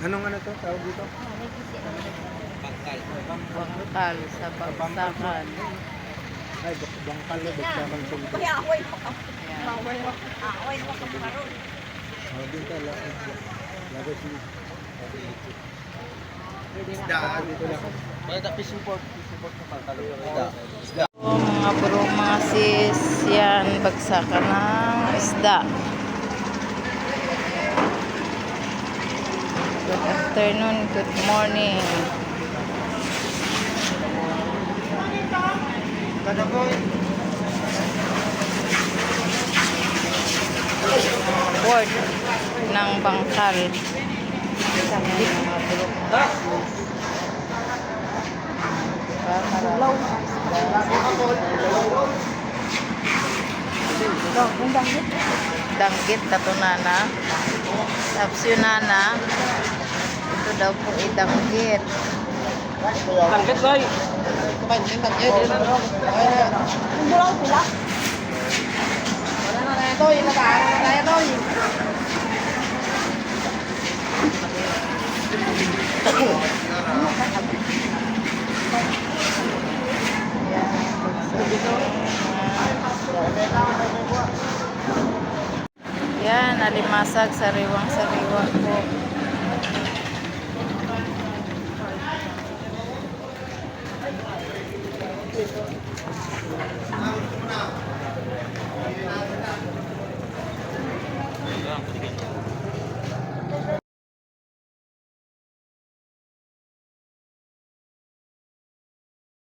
Anong ano to? Tawag dito? Bangkal. Bangkal sa bagsakan. Ay, bangkal na bagsakan sa ito. Kaya away pa ka. Away pa ka. Away pa ka karoon. Oh, din ka. Lagay siya. Isdaan. Pwede na ah, fishing port. Fishing port na bangkal. Isda. Mga bro, mga sis, yan, bagsakan ng isda. Good afternoon, good morning. Board ng bangkal. Ha? Diba, marami. Danggit. Tapos yun na na. Ito daw po idanggit. Danggit, boy. Kumansin, danggit. Ang bulang sila. Wala na na ito. Ilataan na na ito. Thank you. dimasak sariwang-sariwa po. Ah.